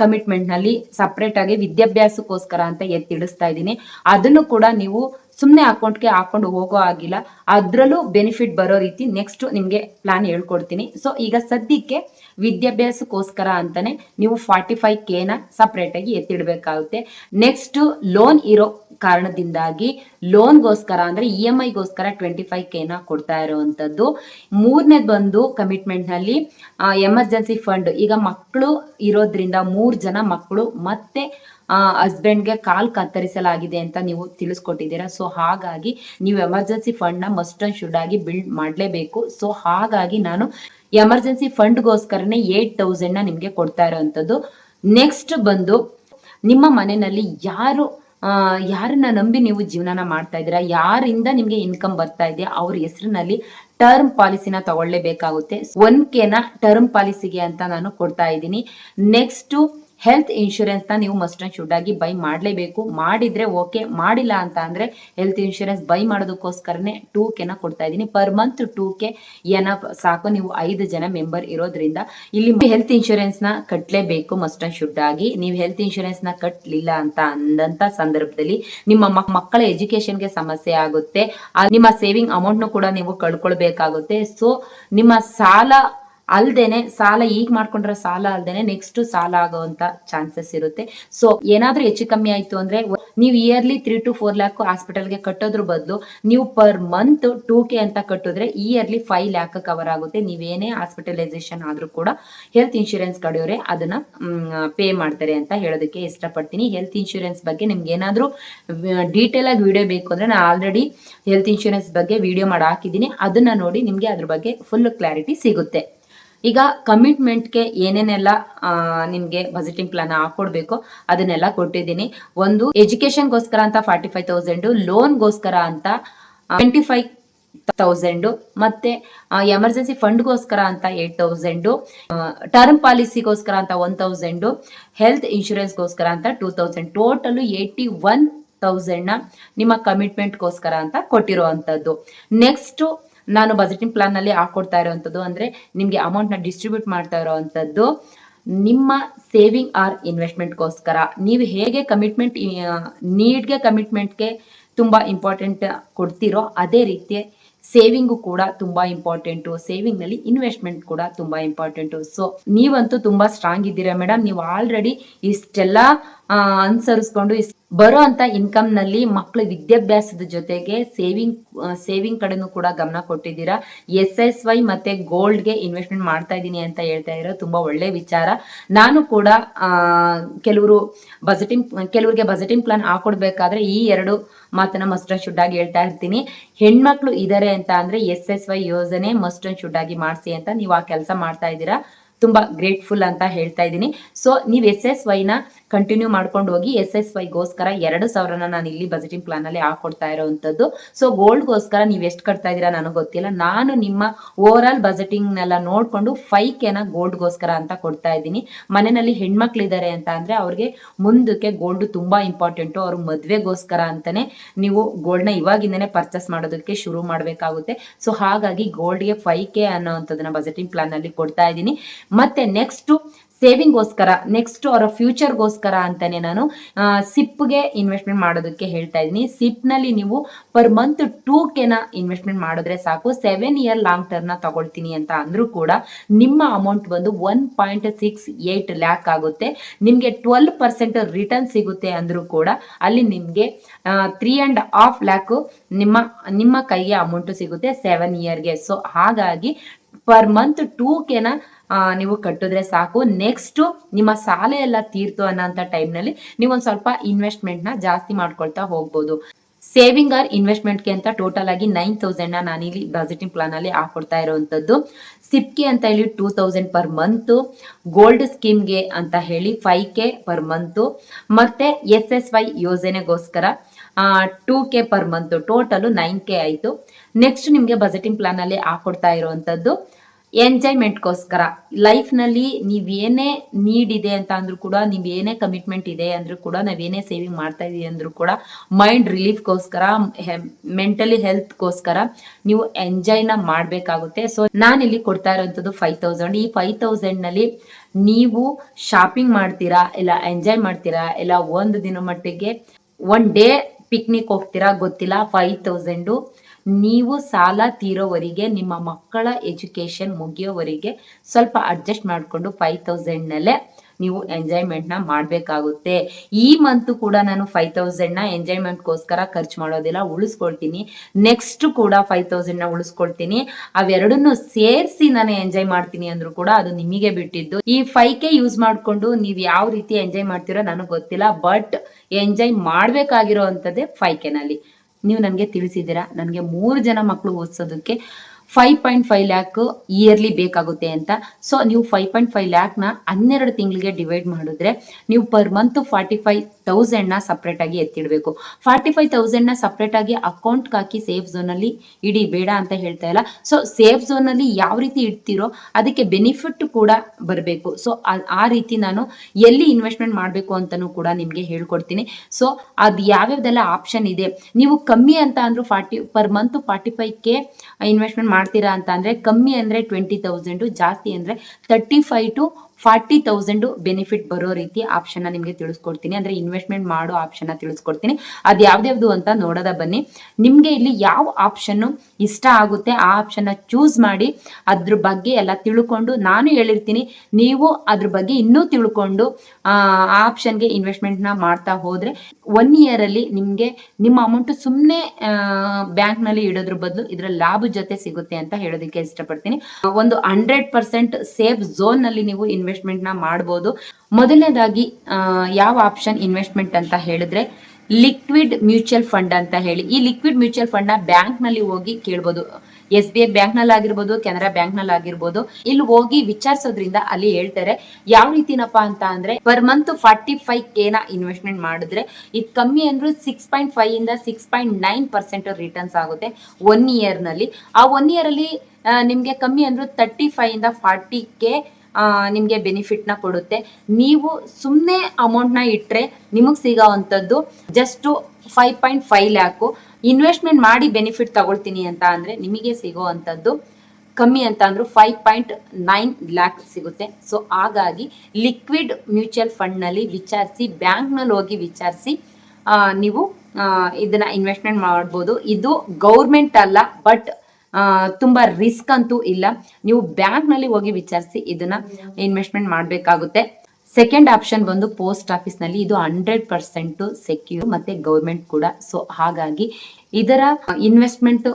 ಕಮಿಟ್ಮೆಂಟ್ನಲ್ಲಿ ಸಪ್ರೇಟಾಗಿ ವಿದ್ಯಾಭ್ಯಾಸಕ್ಕೋಸ್ಕರ ಅಂತ ಎತ್ತಿಡಿಸ್ತಾ ಇದ್ದೀನಿ. ಅದನ್ನು ಕೂಡ ನೀವು ಸುಮ್ಮನೆ ಅಕೌಂಟ್ಗೆ ಹಾಕೊಂಡು ಹೋಗೋ ಆಗಿಲ್ಲ ಅದರಲ್ಲೂ ಬೆನಿಫಿಟ್ ಬರೋ ರೀತಿ ನೆಕ್ಸ್ಟ್ ನಿಮಗೆ ಪ್ಲಾನ್ ಹೇಳ್ಕೊಡ್ತೀನಿ. ಸೊ ಈಗ ಸದ್ಯಕ್ಕೆ ವಿದ್ಯಾಭ್ಯಾಸಕ್ಕೋಸ್ಕರ ಅಂತಾನೆ ನೀವು ಫಾರ್ಟಿ ಫೈವ್ ಕೆನ ಸಪ್ರೇಟಾಗಿ ಎತ್ತಿಡಬೇಕಾಗುತ್ತೆ. ನೆಕ್ಸ್ಟ್ ಲೋನ್ ಇರೋ ಕಾರಣದಿಂದಾಗಿ ಲೋನ್ಗೋಸ್ಕರ ಅಂದ್ರೆ ಇ ಎಂ ಐಗೋಸ್ಕರ ಟ್ವೆಂಟಿ ಫೈವ್ ಕೆನ ಕೊಡ್ತಾ ಇರುವಂತದ್ದು ಮೂರನೇದು ಬಂದು ಕಮಿಟ್ಮೆಂಟ್ನಲ್ಲಿ ಎಮರ್ಜೆನ್ಸಿ ಫಂಡ್, ಈಗ ಮಕ್ಕಳು ಇರೋದ್ರಿಂದ ಮೂರು ಜನ ಮಕ್ಕಳು ಮತ್ತೆ ಹಸ್ಬೆಂಡ್ಗೆ ಕಾಲ್ ಕತ್ತರಿಸಲಾಗಿದೆ ಅಂತ ನೀವು ತಿಳಿಸ್ಕೊಟ್ಟಿದ್ದೀರಾ. ಸೊ, ಹಾಗಾಗಿ ನೀವು ಎಮರ್ಜೆನ್ಸಿ ಫಂಡ್ನ ಮಸ್ಟ್ ಅಂಡ್ ಶುಡ್ ಆಗಿ ಬಿಲ್ಡ್ ಮಾಡಲೇಬೇಕು. ಸೊ, ಹಾಗಾಗಿ ನಾನು ಎಮರ್ಜೆನ್ಸಿ ಫಂಡ್ಗೋಸ್ಕರನೇ ಏಟ್ ತೌಸಂಡ್ನ ನಿಮಗೆ ಕೊಡ್ತಾ ಇರೋವಂಥದ್ದು ನೆಕ್ಸ್ಟ್ ಬಂದು ನಿಮ್ಮ ಮನೆಯಲ್ಲಿ ಯಾರು ಯಾರನ್ನ ನಂಬಿ ನೀವು ಜೀವನನ ಮಾಡ್ತಾ ಇದ್ದೀರಾ? ಯಾರಿಂದ ನಿಮಗೆ ಇನ್ಕಮ್ ಬರ್ತಾ ಇದೆಯಾ ಅವ್ರ ಹೆಸರಿನಲ್ಲಿ ಟರ್ಮ್ ಪಾಲಿಸಿನ ತಗೊಳ್ಳೇಬೇಕಾಗುತ್ತೆ. ಒನ್ ಕೆನ ಟರ್ಮ್ ಪಾಲಿಸಿಗೆ ಅಂತ ನಾನು ಕೊಡ್ತಾ ಇದ್ದೀನಿ. ನೆಕ್ಸ್ಟು ಹೆಲ್ತ್ ಇನ್ಶೂರೆನ್ಸ್ನ ನೀವು ಮಸ್ಟ್ ಅಂಡ್ ಶುಡ್ ಆಗಿ ಬೈ ಮಾಡಲೇಬೇಕು. ಮಾಡಿದ್ರೆ ಓಕೆ ಮಾಡಿಲ್ಲ ಅಂತ ಅಂದ್ರೆ ಹೆಲ್ತ್ ಇನ್ಶೂರೆನ್ಸ್ ಬೈ ಮಾಡೋದಕ್ಕೋಸ್ಕರನೇ ಟೂ ಕೆನ ಕೊಡ್ತಾ ಇದ್ದೀನಿ. ಪರ್ ಮಂತ್ ಟೂ ಕೆ ಏನ ಸಾಕು. ನೀವು ಐದು ಜನ ಮೆಂಬರ್ ಇರೋದ್ರಿಂದ ಇಲ್ಲಿ ಹೆಲ್ತ್ ಇನ್ಶೂರೆನ್ಸ್ನ ಕಟ್ಟಲೇಬೇಕು ಮಸ್ಟ್ ಅಂಡ್ ಶುಡ್ ಆಗಿ. ನೀವು ಹೆಲ್ತ್ ಇನ್ಶೂರೆನ್ಸ್ನ ಕಟ್ಟಲಿಲ್ಲ ಅಂತ ಅಂದಂಥ ಸಂದರ್ಭದಲ್ಲಿ ನಿಮ್ಮ ಮಕ್ಕಳ ಮಕ್ಕಳ ಎಜುಕೇಶನ್ಗೆ ಸಮಸ್ಯೆ ಆಗುತ್ತೆ. ನಿಮ್ಮ ಸೇವಿಂಗ್ ಅಮೌಂಟ್ನು ಕೂಡ ನೀವು ಕಳ್ಕೊಳ್ಬೇಕಾಗುತ್ತೆ. ಸೊ ನಿಮ್ಮ ಸಾಲ ಅಲ್ದೇನೆ ಸಾಲ ಈಗ ಮಾಡ್ಕೊಂಡ್ರೆ ಸಾಲ ಅಲ್ದೇನೆ ನೆಕ್ಸ್ಟ್ ಸಾಲ ಆಗುವಂತ ಚಾನ್ಸಸ್ ಇರುತ್ತೆ. ಸೊ ಏನಾದ್ರೂ ಹೆಚ್ಚು ಕಮ್ಮಿ ಆಯ್ತು ಅಂದ್ರೆ ನೀವು yearly three to four lakh ಹಾಸ್ಪಿಟಲ್ಗೆ ಕಟ್ಟೋದ್ರ ಬದಲು ನೀವು ಪರ್ ಮಂತ್ ಟೂ ಕೆ ಅಂತ ಕಟ್ಟಿದ್ರೆ ಇಯರ್ಲಿ ಫೈವ್ ಲ್ಯಾಕ್ ಕವರ್ ಆಗುತ್ತೆ. ನೀವೇನೇ ಹಾಸ್ಪಿಟಲೈಸೇಷನ್ ಆದ್ರೂ ಕೂಡ ಹೆಲ್ತ್ ಇನ್ಶೂರೆನ್ಸ್ ಕಡೆಯವರೇ ಅದನ್ನ ಪೇ ಮಾಡ್ತಾರೆ ಅಂತ ಹೇಳೋದಕ್ಕೆ ಇಷ್ಟಪಡ್ತೀನಿ. ಹೆಲ್ತ್ ಇನ್ಶೂರೆನ್ಸ್ ಬಗ್ಗೆ ನಿಮ್ಗೆ ಏನಾದ್ರೂ ಡೀಟೇಲ್ ಆಗಿ ವಿಡಿಯೋ ಬೇಕು ಅಂದ್ರೆ ನಾನು ಆಲ್ರೆಡಿ ಹೆಲ್ತ್ ಇನ್ಶೂರೆನ್ಸ್ ಬಗ್ಗೆ ವಿಡಿಯೋ ಮಾಡಿ ಹಾಕಿದ್ದೀನಿ. ಅದನ್ನ ನೋಡಿ ನಿಮ್ಗೆ ಅದ್ರ ಬಗ್ಗೆ ಫುಲ್ ಕ್ಲಾರಿಟಿ ಸಿಗುತ್ತೆ. ಈಗ ಕಮಿಟ್ಮೆಂಟ್ಗೆ ಏನೇನೆಲ್ಲ ನಿಮಗೆ ಬಜೆಟಿಂಗ್ ಪ್ಲಾನ್ ಹಾಕೊಡ್ಬೇಕು ಅದನ್ನೆಲ್ಲ ಕೊಟ್ಟಿದ್ದೀನಿ. ಒಂದು ಎಜುಕೇಶನ್ಗೋಸ್ಕರ ಅಂತ ಫಾರ್ಟಿ ಫೈವ್ ತೌಸಂಡು ಲೋನ್ಗೋಸ್ಕರ ಅಂತ ಟ್ವೆಂಟಿ ಫೈವ್ ತೌಸಂಡು ಮತ್ತೆ ಎಮರ್ಜೆನ್ಸಿ ಫಂಡ್ಗೋಸ್ಕರ ಅಂತ ಏಟ್ ತೌಸಂಡು ಟರ್ಮ್ ಪಾಲಿಸಿಗೋಸ್ಕರ ಅಂತ ಒನ್ ತೌಸಂಡು ಹೆಲ್ತ್ ಇನ್ಶೂರೆನ್ಸ್ಗೋಸ್ಕರ ಅಂತ two thousand total eighty one ತೌಸಂಡ್ನ ನಿಮ್ಮ ಕಮಿಟ್ಮೆಂಟ್ಗೋಸ್ಕರ ಅಂತ ಕೊಟ್ಟಿರೋ ಅಂಥದ್ದು ನೆಕ್ಸ್ಟು ನಾನು ಬಜೆಟಿಂಗ್ ಪ್ಲಾನ್ನಲ್ಲಿ ಹಾಕೊಡ್ತಾ ಇರೋವಂಥದ್ದು ಅಂದರೆ ನಿಮಗೆ ನ ಡಿಸ್ಟ್ರಿಬ್ಯೂಟ್ ಮಾಡ್ತಾ ಇರೋವಂಥದ್ದು ನಿಮ್ಮ ಸೇವಿಂಗ್ ಆರ್ ಇನ್ವೆಸ್ಟ್ಮೆಂಟ್ಗೋಸ್ಕರ ನೀವು ಹೇಗೆ ಕಮಿಟ್ಮೆಂಟ್ ನೀಡ್ಗೆ ಕಮಿಟ್ಮೆಂಟ್ಗೆ ತುಂಬ ಇಂಪಾರ್ಟೆಂಟ್ ಕೊಡ್ತೀರೋ ಅದೇ ರೀತಿ ಸೇವಿಂಗು ಕೂಡ ತುಂಬ ಇಂಪಾರ್ಟೆಂಟು ಸೇವಿಂಗ್ನಲ್ಲಿ ಇನ್ವೆಸ್ಟ್ಮೆಂಟ್ ಕೂಡ ತುಂಬ ಇಂಪಾರ್ಟೆಂಟು ಸೊ ನೀವಂತೂ ತುಂಬ ಸ್ಟ್ರಾಂಗ್ ಇದ್ದೀರಾ ಮೇಡಮ್ ನೀವು ಆಲ್ರೆಡಿ ಇಷ್ಟೆಲ್ಲ ಅನುಸರಿಸ್ಕೊಂಡು ಇಸ್ ಬರೋ ಅಂತ ಇನ್ಕಮ್ನಲ್ಲಿ ಮಕ್ಕಳ ವಿದ್ಯಾಭ್ಯಾಸದ ಜೊತೆಗೆ ಸೇವಿಂಗ್ ಸೇವಿಂಗ್ ಕಡೆನೂ ಕೂಡ ಗಮನ ಕೊಟ್ಟಿದ್ದೀರಾ? ಎಸ್ ಎಸ್ ವೈ ಮತ್ತೆ ಗೋಲ್ಡ್ಗೆ ಇನ್ವೆಸ್ಟ್ಮೆಂಟ್ ಮಾಡ್ತಾ ಇದ್ದೀನಿ ಅಂತ ಹೇಳ್ತಾ ಇರೋ ತುಂಬಾ ಒಳ್ಳೆ ವಿಚಾರ. ನಾನು ಕೂಡ ಕೆಲವರು ಬಜೆಟಿಂಗ್ ಕೆಲವರಿಗೆ ಬಜೆಟಿಂಗ್ ಪ್ಲಾನ್ ಹಾಕೊಡ್ಬೇಕಾದ್ರೆ ಈ ಎರಡು ಮಾತನ್ನ ಮಸ್ಟ್ ಅಂಡ್ ಶುಡ್ ಆಗಿ ಹೇಳ್ತಾ ಇರ್ತೀನಿ. ಹೆಣ್ಮಕ್ಳು ಇದಾರೆ ಅಂತ ಅಂದ್ರೆ ಎಸ್ ಎಸ್ ವೈ ಯೋಜನೆ ಮಸ್ಟ್ ಅಂಡ್ ಶುಡ್ ಆಗಿ ಮಾಡಿಸಿ ಅಂತ ನೀವು ಆ ಕೆಲಸ ಮಾಡ್ತಾ ಇದ್ದೀರಾ? ತುಂಬಾ ಗ್ರೇಟ್ಫುಲ್ ಅಂತ ಹೇಳ್ತಾ ಇದ್ದೀನಿ. ಸೊ ನೀವು ಎಸ್ ಎಸ್ ವೈನ ಕಂಟಿನ್ಯೂ ಮಾಡ್ಕೊಂಡು ಹೋಗಿ ಎಸ್ ಎಸ್ ವೈಗೋಸ್ಕರ ಎರಡು ಸಾವಿರನ ನಾನು ಇಲ್ಲಿ ಬಜೆಟಿಂಗ್ ಪ್ಲಾನ್ ಅಲ್ಲಿ ಹಾಕೊಡ್ತಾ ಇರೋವಂಥದ್ದು ಸೊ ಗೋಲ್ಡ್ಗೋಸ್ಕರ ನೀವು ಎಷ್ಟು ಕಟ್ತಾ ಇದ್ದೀರಾ ನನಗೆ ಗೊತ್ತಿಲ್ಲ. ನಾನು ನಿಮ್ಮ ಓವರ್ ಆಲ್ ಬಜೆಟಿಂಗ್ನೆಲ್ಲ ನೋಡಿಕೊಂಡು ಫೈವ್ ಕೆನ ಗೋಲ್ಡ್ಗೋಸ್ಕರ ಅಂತ ಕೊಡ್ತಾ ಇದ್ದೀನಿ. ಮನೆಯಲ್ಲಿ ಹೆಣ್ಮಕ್ಳಿದ್ದಾರೆ ಅಂತ ಅಂದ್ರೆ ಅವ್ರಿಗೆ ಮುಂದಕ್ಕೆ ಗೋಲ್ಡ್ ತುಂಬಾ ಇಂಪಾರ್ಟೆಂಟು ಅವ್ರ ಮದುವೆಗೋಸ್ಕರ ಅಂತಾನೆ ನೀವು ಗೋಲ್ಡ್ನ ಇವಾಗಿಂದನೇ ಪರ್ಚೇಸ್ ಮಾಡೋದಕ್ಕೆ ಶುರು ಮಾಡಬೇಕಾಗುತ್ತೆ. ಸೊ ಹಾಗಾಗಿ ಗೋಲ್ಡ್ಗೆ ಫೈವ್ ಕೆ ಅನ್ನೋವಂಥದ್ದನ್ನ ಬಜೆಟಿಂಗ್ ಪ್ಲಾನ್ ಅಲ್ಲಿ ಕೊಡ್ತಾ ಇದ್ದೀನಿ. ಮತ್ತೆ ನೆಕ್ಸ್ಟ್ ಸೇವಿಂಗ್ಗೋಸ್ಕರ ನೆಕ್ಸ್ಟ್ ಅವರ ಫ್ಯೂಚರ್ಗೋಸ್ಕರ ಅಂತಾನೆ ನಾನು ಸಿಪ್ಗೆ ಇನ್ವೆಸ್ಟ್ಮೆಂಟ್ ಮಾಡೋದಕ್ಕೆ ಹೇಳ್ತಾ ಇದ್ದೀನಿ. ಸಿಪ್ನಲ್ಲಿ ನೀವು ಪರ್ ಮಂತ್ ಟೂ ಕೆನ ಇನ್ವೆಸ್ಟ್ಮೆಂಟ್ ಮಾಡಿದ್ರೆ ಸಾಕು. ಸೆವೆನ್ ಇಯರ್ ಲಾಂಗ್ ಟರ್ಮ್ನ ತಗೊಳ್ತೀನಿ ಅಂತ ಅಂದರೂ ಕೂಡ ನಿಮ್ಮ ಅಮೌಂಟ್ ಬಂದು one point six eight lakh ಆಗುತ್ತೆ. ನಿಮಗೆ ಟ್ವೆಲ್ ಪರ್ಸೆಂಟ್ ರಿಟರ್ನ್ ಸಿಗುತ್ತೆ ಅಂದರೂ ಕೂಡ ಅಲ್ಲಿ ನಿಮಗೆ ತ್ರೀ ಆ್ಯಂಡ್ ಹಾಫ್ ಲ್ಯಾಕು ನಿಮ್ಮ ನಿಮ್ಮ ಕೈಗೆ ಅಮೌಂಟು ಸಿಗುತ್ತೆ ಸೆವೆನ್ ಇಯರ್ಗೆ ಸೊ ಹಾಗಾಗಿ ಪರ್ ಮಂತ್ ಟೂ ಕೆನ ನೀವು ಕಟ್ಟಿದ್ರೆ ಸಾಕು. ನೆಕ್ಸ್ಟ್ ನಿಮ್ಮ ಸಾಲ ಎಲ್ಲ ತೀರ್ತು ಅನ್ನೋಂಥ ಟೈಮ್ನಲ್ಲಿ ನೀವು ಒಂದು ಸ್ವಲ್ಪ ಇನ್ವೆಸ್ಟ್ಮೆಂಟ್ನ ಜಾಸ್ತಿ ಮಾಡ್ಕೊಳ್ತಾ ಹೋಗ್ಬೋದು. ಸೇವಿಂಗ್ ಆರ್ ಇನ್ವೆಸ್ಟ್ಮೆಂಟ್ಗೆ ಅಂತ ಟೋಟಲ್ ಆಗಿ ನೈನ್ ತೌಸಂಡ್ನ ನಾನಿಲ್ಲಿ ಬಜೆಟಿಂಗ್ ಪ್ಲಾನಲ್ಲಿ ಹಾಕೊಡ್ತಾ ಇರೋವಂಥದ್ದು ಸಿಪ್ಗೆ ಅಂತ ಹೇಳಿ two thousand per month gold ಸ್ಕೀಮ್ಗೆ ಅಂತ ಹೇಳಿ ಫೈವ್ ಕೆ ಪರ್ ಮಂತು ಮತ್ತೆ S S Y ಯೋಜನೆಗೋಸ್ಕರ two K per month total nine K ಆಯಿತು. ನೆಕ್ಸ್ಟ್ ನಿಮಗೆ ಬಜೆಟಿಂಗ್ ಪ್ಲಾನಲ್ಲಿ ಹಾಕೊಡ್ತಾ ಇರುವಂಥದ್ದು ಎಂಜಾಯ್ಮೆಂಟ್ಗೋಸ್ಕರ. ಲೈಫ್ನಲ್ಲಿ ನೀವೇನೇ ನೀಡ್ ಇದೆ ಅಂತ ಅಂದ್ರೂ ಕೂಡ ನೀವೇನೇ ಕಮಿಟ್ಮೆಂಟ್ ಇದೆ ಅಂದ್ರೂ ಕೂಡ ನಾವೇನೇ ಸೇವಿಂಗ್ ಮಾಡ್ತಾ ಇದೀವಿ ಅಂದ್ರೂ ಕೂಡ ಮೈಂಡ್ ರಿಲೀಫ್ಗೋಸ್ಕರ ಮೆಂಟಲಿ ಹೆಲ್ತ್ಗೋಸ್ಕರ ನೀವು ಎಂಜಾಯ್ನ ಮಾಡಬೇಕಾಗುತ್ತೆ. ಸೊ ನಾನಿಲ್ಲಿ ಕೊಡ್ತಾ ಇರೋಂಥದ್ದು ಫೈವ್ ತೌಸಂಡ್ ಈ ಫೈವ್ ತೌಸಂಡ್ನಲ್ಲಿ ನೀವು ಶಾಪಿಂಗ್ ಮಾಡ್ತೀರಾ, ಇಲ್ಲ ಎಂಜಾಯ್ ಮಾಡ್ತೀರಾ, ಇಲ್ಲ ಒಂದು ದಿನ ಮಟ್ಟಿಗೆ ಒನ್ ಡೇ ಪಿಕ್ನಿಕ್ ಹೋಗ್ತೀರಾ ಗೊತ್ತಿಲ್ಲ. ಫೈವ್ ತೌಸಂಡು ನೀವು ಸಾಲ ತೀರೋವರೆಗೆ, ನಿಮ್ಮ ಮಕ್ಕಳ ಎಜುಕೇಶನ್ ಮುಗಿಯೋವರೆಗೆ ಸ್ವಲ್ಪ ಅಡ್ಜಸ್ಟ್ ಮಾಡಿಕೊಂಡು ಫೈವ್ ತೌಸಂಡ್ನಲ್ಲೇ ನೀವು ಎಂಜಾಯ್ಮೆಂಟ್ನ ಮಾಡಬೇಕಾಗುತ್ತೆ. ಈ ಮಂತು ಕೂಡ ನಾನು ಫೈವ್ ತೌಸಂಡ್ನ ಎಂಜಾಯ್ಮೆಂಟ್ಗೋಸ್ಕರ ಖರ್ಚು ಮಾಡೋದಿಲ್ಲ, ಉಳಿಸ್ಕೊಳ್ತೀನಿ. ನೆಕ್ಸ್ಟ್ ಕೂಡ ಫೈವ್ ತೌಸಂಡ್ನ ಉಳಿಸ್ಕೊಳ್ತೀನಿ. ಅವೆರಡನ್ನು ಸೇರಿಸಿ ನಾನು ಎಂಜಾಯ್ ಮಾಡ್ತೀನಿ ಅಂದ್ರೂ ಕೂಡ ಅದು ನಿಮಗೆ ಬಿಟ್ಟಿದ್ದು. ಈ ಫೈವ್ ಕೆ ಯೂಸ್ ಮಾಡಿಕೊಂಡು ನೀವು ಯಾವ ರೀತಿ ಎಂಜಾಯ್ ಮಾಡ್ತೀರೋ ನನಗೆ ಗೊತ್ತಿಲ್ಲ ಬಟ್ ಎಂಜಾಯ್ ಮಾಡಬೇಕಾಗಿರೋ ಅಂಥದ್ದೇ ಫೈವ್ ಕೆನಲ್ಲಿ ನೀವು ನನಗೆ ತಿಳಿಸಿದ್ದೀರಾ? ನನಗೆ ಮೂರು ಜನ ಮಕ್ಕಳು ಓದಿಸೋದಕ್ಕೆ five point five lakh yearly ಬೇಕಾಗುತ್ತೆ ಅಂತ. ಸೊ ನೀವು ಫೈವ್ ಪಾಯಿಂಟ್ ಫೈವ್ ಲ್ಯಾಕ್ನ ಹನ್ನೆರಡು ತಿಂಗಳಿಗೆ ಡಿವೈಡ್ ಮಾಡಿದ್ರೆ, ನೀವು ಪರ್ ಮಂತ್ ಫಾರ್ಟಿ ಫೈವ್ ತೌಸಂಡ್ನ ಸಪ್ರೇಟಾಗಿ ಎತ್ತಿಡಬೇಕು. ಫಾರ್ಟಿ ಫೈವ್ ತೌಸಂಡ್ನ ಸಪ್ರೇಟ್ ಆಗಿ ಅಕೌಂಟ್ ಹಾಕಿ ಸೇಫ್ ಝೋನಲ್ಲಿ ಇಡಿ, ಬೇಡ ಅಂತ ಹೇಳ್ತಾ ಇಲ್ಲ. ಸೊ ಸೇಫ್ ಝೋನಲ್ಲಿ ಯಾವ ರೀತಿ ಇಡ್ತೀರೋ ಅದಕ್ಕೆ ಬೆನಿಫಿಟ್ ಕೂಡ ಬರಬೇಕು. ಸೊ ಆ ರೀತಿ ನಾನು ಎಲ್ಲಿ ಇನ್ವೆಸ್ಟ್ಮೆಂಟ್ ಮಾಡಬೇಕು ಅಂತಲೂ ಕೂಡ ನಿಮಗೆ ಹೇಳ್ಕೊಡ್ತೀನಿ. ಸೊ ಅದು ಯಾವ್ಯಾವ್ದೆಲ್ಲ ಆಪ್ಷನ್ ಇದೆ? ನೀವು ಕಮ್ಮಿ ಅಂತ ಅಂದ್ರೂ forty per month forty five K investment ಮಾಡ್ತೀರಾ ಅಂತ ಅಂದ್ರೆ ಕಮ್ಮಿ ಅಂದ್ರೆ ಟ್ವೆಂಟಿ ತೌಸಂಡು ಜಾಸ್ತಿ ಅಂದ್ರೆ thirty five to forty thousand benefit ಬರೋ ರೀತಿ ಆಪ್ಷನ್ ನಿಮಗೆ ತಿಳಿಸ್ಕೊಡ್ತೀನಿ. ಅಂದ್ರೆ ಇನ್ವೆಸ್ಟ್ಮೆಂಟ್ ಮಾಡೋ ಆಪ್ಷನ್ ತಿಳಿಸ್ಕೊಡ್ತೀನಿ. ಅದು ಯಾವ್ದ್ಯಾವ್ದು ಅಂತ ನೋಡೋದ ಬನ್ನಿ. ನಿಮಗೆ ಇಲ್ಲಿ ಯಾವ ಆಪ್ಷನ್ ಇಷ್ಟ ಆಗುತ್ತೆ ಆ ಆಪ್ಷನ್ನ ಚೂಸ್ ಮಾಡಿ ಅದ್ರ ಬಗ್ಗೆ ಎಲ್ಲ ತಿಳ್ಕೊಂಡು ನಾನು ಹೇಳಿರ್ತೀನಿ. ನೀವು ಅದ್ರ ಬಗ್ಗೆ ಇನ್ನೂ ತಿಳ್ಕೊಂಡು, ಆ ಆಪ್ಷನ್ಗೆ ನ ಮಾಡ್ತಾ ಹೋದ್ರೆ ಒನ್ ಅಲ್ಲಿ ನಿಮಗೆ ನಿಮ್ಮ ಅಮೌಂಟು ಸುಮ್ಮನೆ ಬ್ಯಾಂಕ್ನಲ್ಲಿ ಇಡೋದ್ರ ಬದಲು ಇದರ ಲಾಭ ಜೊತೆ ಸಿಗುತ್ತೆ ಅಂತ ಹೇಳೋದಕ್ಕೆ ಇಷ್ಟಪಡ್ತೀನಿ. ಒಂದು ಹಂಡ್ರೆಡ್ ಪರ್ಸೆಂಟ್ ಸೇಫ್ ಝೋನ್ನಲ್ಲಿ ನೀವು ಇನ್ವೆಸ್ಟ್ಮೆಂಟ್ನ ಮಾಡಬಹುದು ಮೊದಲನೇದಾಗಿ ಯಾವ ಆಪ್ಷನ್ ಇನ್ವೆಸ್ಟ್ಮೆಂಟ್ ಅಂತ ಹೇಳಿದ್ರೆ, ಲಿಕ್ವಿಡ್ ಮ್ಯೂಚುವಲ್ ಫಂಡ್ ಅಂತ ಹೇಳಿ. ಈ ಲಿಕ್ವಿಡ್ ಮ್ಯೂಚುವಲ್ ಫಂಡ್ನ ಬ್ಯಾಂಕ್ನಲ್ಲಿ ಹೋಗಿ ಕೇಳ್ಬೋದು. ಎಸ್ ಬಿ ಐ ಬ್ಯಾಂಕ್ನಲ್ಲಿ ಆಗಿರ್ಬೋದು ಕೆನರಾ ಬ್ಯಾಂಕ್ನಲ್ಲಿ ಆಗಿರ್ಬೋದು ಇಲ್ಲಿ ಹೋಗಿ ವಿಚಾರಿಸೋದ್ರಿಂದ ಅಲ್ಲಿ ಹೇಳ್ತಾರೆ, ಯಾವ ರೀತಿನಪ್ಪ ಅಂತ ಅಂದ್ರೆ, ಪರ್ ಮಂತ್ ಫಾರ್ಟಿ ಫೈವ್ನ ಇನ್ವೆಸ್ಟ್ಮೆಂಟ್ ಮಾಡಿದ್ರೆ, ಇದು ಕಮ್ಮಿ ಅಂದ್ರೂ ಸಿಕ್ಸ್ ಪಾಯಿಂಟ್ ಫೈವ್ ಇಂದ six point nine percent returns ಆಗುತ್ತೆ ಒನ್ ಇಯರ್ನಲ್ಲಿ. ಆ ಒನ್ ಇಯರ್ ಅಲ್ಲಿ ನಿಮ್ಗೆ ಕಮ್ಮಿ ಅಂದ್ರೂ ತರ್ಟಿ ಫೈವ್ ಇಂದ ಫಾರ್ಟಿ ಕೆ ನಿಮಗೆ ಬೆನಿಫಿಟ್ನ ಕೊಡುತ್ತೆ. ನೀವು ಸುಮ್ಮನೆ ಅಮೌಂಟ್ನ ಇಟ್ಟರೆ ನಿಮಗೆ ಸಿಗೋವಂಥದ್ದು just five point five lakh. Investment ಮಾಡಿ ಬೆನಿಫಿಟ್ ತಗೊಳ್ತೀನಿ ಅಂತ ಅಂದರೆ ನಿಮಗೆ ಸಿಗೋವಂಥದ್ದು ಕಮ್ಮಿ ಅಂತ ಅಂದರೂ ಫೈವ್ ಪಾಯಿಂಟ್ ನೈನ್ ಲ್ಯಾಕ್ ಸಿಗುತ್ತೆ. ಸೊ ಹಾಗಾಗಿ ಲಿಕ್ವಿಡ್ ಮ್ಯೂಚುವಲ್ ಫಂಡ್ನಲ್ಲಿ ವಿಚಾರಿಸಿ ಬ್ಯಾಂಕ್ನಲ್ಲಿ ಹೋಗಿ ವಿಚಾರಿಸಿ ನೀವು ಇದನ್ನ ಇನ್ವೆಸ್ಟ್ಮೆಂಟ್ ಮಾಡ್ಬೋದು. ಇದು ಗೌರ್ಮೆಂಟ್ ಅಲ್ಲ ಬಟ್ ತುಂಬ ರಿಸ್ಕ್ ಅಂತೂ ಇಲ್ಲ. ನೀವು ಬ್ಯಾಂಕ್ನಲ್ಲಿ ಹೋಗಿ ವಿಚಾರಿಸಿ ಇದನ್ನ ಇನ್ವೆಸ್ಟ್ಮೆಂಟ್ ಮಾಡಬೇಕಾಗುತ್ತೆ. ಸೆಕೆಂಡ್ ಆಪ್ಷನ್ ಬಂದು ಪೋಸ್ಟ್ ಆಫೀಸ್ನಲ್ಲಿ ಇದು ಹಂಡ್ರೆಡ್ ಪರ್ಸೆಂಟ್ ಸೆಕ್ಯೂರ್ ಮತ್ತೆ ಗೌರ್ಮೆಂಟ್ ಕೂಡ. ಸೊ ಹಾಗಾಗಿ ಇದರ ಇನ್ವೆಸ್ಟ್ಮೆಂಟ್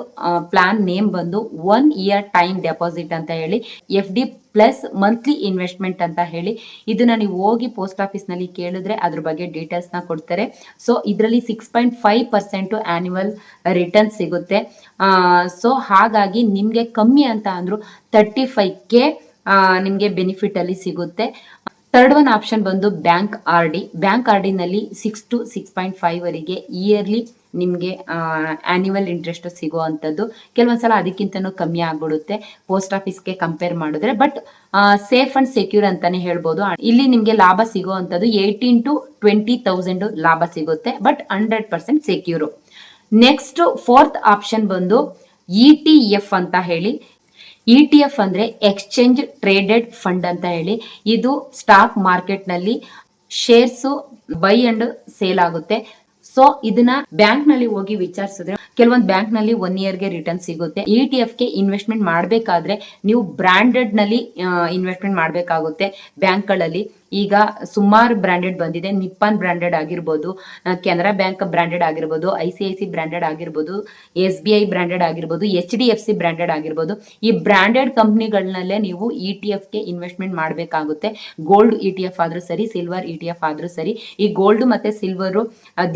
ಪ್ಲಾನ್ ನೇಮ್ ಬಂದು ಒನ್ ಇಯರ್ ಟೈಮ್ ಡೆಪಾಸಿಟ್ ಅಂತ ಹೇಳಿ F D plus monthly investment ಅಂತ ಹೇಳಿ ಇದನ್ನ ನೀವು ಹೋಗಿ ಪೋಸ್ಟ್ ಆಫೀಸ್ನಲ್ಲಿ ಕೇಳಿದ್ರೆ ಅದ್ರ ಬಗ್ಗೆ ಡೀಟೇಲ್ಸ್ನ ಕೊಡ್ತಾರೆ. ಸೊ ಇದರಲ್ಲಿ six point five percent annual return ಸಿಗುತ್ತೆ. ಸೊ ಹಾಗಾಗಿ ನಿಮಗೆ ಕಮ್ಮಿ ಅಂತ ಅಂದ್ರು ತರ್ಟಿ ಫೈವ್ ಕೆ ನಿಮಗೆ ಬೆನಿಫಿಟ್ ಅಲ್ಲಿ ಸಿಗುತ್ತೆ. ಥರ್ಡ್ ಒನ್ ಆಪ್ಷನ್ ಬಂದು bank R D bank R ಡಿನಲ್ಲಿ six to six point five ವರೆಗೆ ಇಯರ್ಲಿ ನಿಮಗೆ ಆ್ಯನ್ಯುವಲ್ ಇಂಟ್ರೆಸ್ಟ್ ಸಿಗುವಂಥದ್ದು. ಕೆಲವೊಂದ್ಸಲ ಅದಕ್ಕಿಂತನೂ ಕಮ್ಮಿ ಆಗ್ಬಿಡುತ್ತೆ. ಪೋಸ್ಟ್ ಆಫೀಸ್ಗೆ ಕಂಪೇರ್ ಮಾಡಿದ್ರೆ. ಬಟ್ ಸೇಫ್ ಅಂಡ್ ಸೆಕ್ಯೂರ್ ಅಂತಾನೆ ಹೇಳ್ಬೋದು. ಇಲ್ಲಿ ನಿಮಗೆ ಲಾಭ ಸಿಗುವಂಥದ್ದು ಏಯ್ಟೀನ್ ಟು ಟ್ವೆಂಟಿ ತೌಸಂಡ್ ಲಾಭ ಸಿಗುತ್ತೆ. But hundred percent secure next fourth option ಬಂದು ಇ ಟಿ ಎಫ್ ಅಂತ ಹೇಳಿ. ಇ ಟಿ ಎಫ್ ಅಂದ್ರೆ ಎಕ್ಸ್ಚೇಂಜ್ ಟ್ರೇಡೆಡ್ ಫಂಡ್ ಅಂತ ಹೇಳಿ. ಇದು ಸ್ಟಾಕ್ ಮಾರ್ಕೆಟ್ನಲ್ಲಿ ಶೇರ್ಸು ಬೈ ಅಂಡ್ ಸೇಲ್ ಆಗುತ್ತೆ. ಸೊ ಇದನ್ನ ಬ್ಯಾಂಕ್ನಲ್ಲಿ ಹೋಗಿ ವಿಚಾರಿಸಿದ್ರೆ ಕೆಲವೊಂದು ಬ್ಯಾಂಕ್ನಲ್ಲಿ ಒನ್ ಇಯರ್ಗೆ ರಿಟರ್ನ್ ಸಿಗುತ್ತೆ. ಇ ಟಿ ಎಫ್ಗೆ ಇನ್ವೆಸ್ಟ್ಮೆಂಟ್ ಮಾಡಬೇಕಾದ್ರೆ ನೀವು ಬ್ರಾಂಡೆಡ್ನಲ್ಲಿ ಇನ್ವೆಸ್ಟ್ಮೆಂಟ್ ಮಾಡಬೇಕಾಗುತ್ತೆ ಬ್ಯಾಂಕ್ಗಳಲ್ಲಿ ಈಗ ಸುಮಾರು ಬ್ರಾಂಡೆಡ್ ಬಂದಿದೆ. ನಿಪ್ಪನ್ ಬ್ರಾಂಡೆಡ್ ಆಗಿರ್ಬೋದು ಕೆನರಾ ಬ್ಯಾಂಕ್ ಬ್ರಾಂಡೆಡ್ ಆಗಿರ್ಬೋದು, I C I C branded ಆಗಿರ್ಬೋದು, ಎಸ್ ಬಿ ಐ ಬ್ರಾಂಡೆಡ್ ಆಗಿರ್ಬೋದು, H D F C branded ಆಗಿರ್ಬೋದು. ಈ ಬ್ರಾಂಡೆಡ್ ಕಂಪ್ನಿಗಳನ್ನಲ್ಲೇ ನೀವು ಇ ಟಿ ಎಫ್ಗೆ ಇನ್ವೆಸ್ಟ್ಮೆಂಟ್ ಮಾಡಬೇಕಾಗುತ್ತೆ. ಗೋಲ್ಡ್ ಇ ಟಿ ಎಫ್ ಆದ್ರೂ ಸರಿ, ಸಿಲ್ವರ್ ಇ ಟಿ ಎಫ್ ಆದ್ರೂ ಸರಿ. ಈ ಗೋಲ್ಡ್ ಮತ್ತೆ ಸಿಲ್ವರು